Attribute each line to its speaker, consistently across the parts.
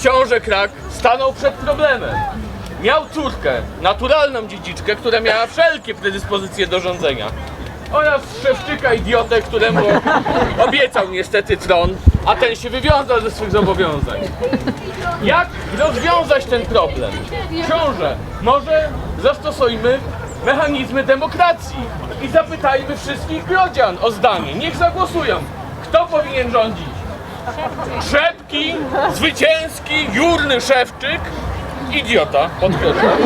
Speaker 1: książę Krak stanął przed problemem. Miał córkę, naturalną dziedziczkę, która miała wszelkie predyspozycje do rządzenia. Oraz szewczyka idiotę, któremu obiecał niestety tron, a ten się wywiązał ze swych zobowiązań. Jak rozwiązać ten problem? Książę, może zastosujmy mechanizmy demokracji i zapytajmy wszystkich grodzian o zdanie. Niech zagłosują. Kto powinien rządzić? Krzepki, zwycięski, jurny szewczyk, idiota, podkreślam.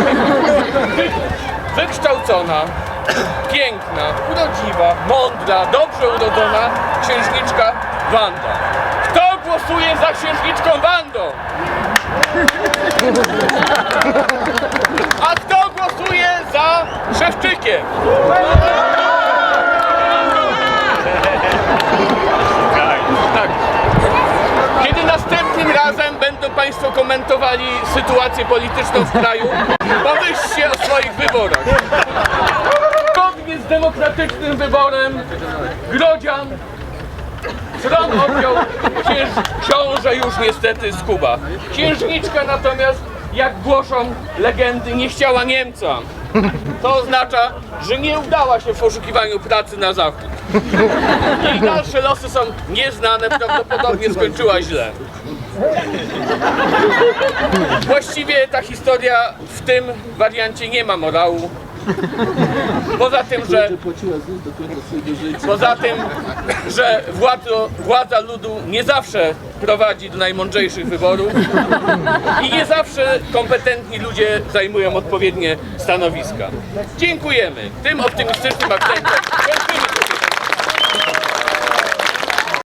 Speaker 1: Wy, wykształcona, piękna, urodziwa, mądra, dobrze urodzona księżniczka Wanda. Kto głosuje za księżniczką Wandą? A kto głosuje za Szewczykiem? Tak. Kiedy następnym razem będą Państwo komentowali sytuację polityczną w kraju, pomyślcie o swoich wyborach. Zgodnie z demokratycznym wyborem Grodzian Tron odjął księż, książę już niestety z Kuba. Księżniczka natomiast, jak głoszą legendy, nie chciała Niemca. To oznacza, że nie udała się w poszukiwaniu pracy na zachód. Jej dalsze losy są nieznane, prawdopodobnie skończyła źle. Właściwie ta historia w tym wariancie nie ma morału. Poza tym, że Poza tym, że władzo, władza ludu nie zawsze prowadzi do najmądrzejszych wyborów i nie zawsze kompetentni ludzie zajmują odpowiednie stanowiska. Dziękujemy. Tym optymistycznym akcentem.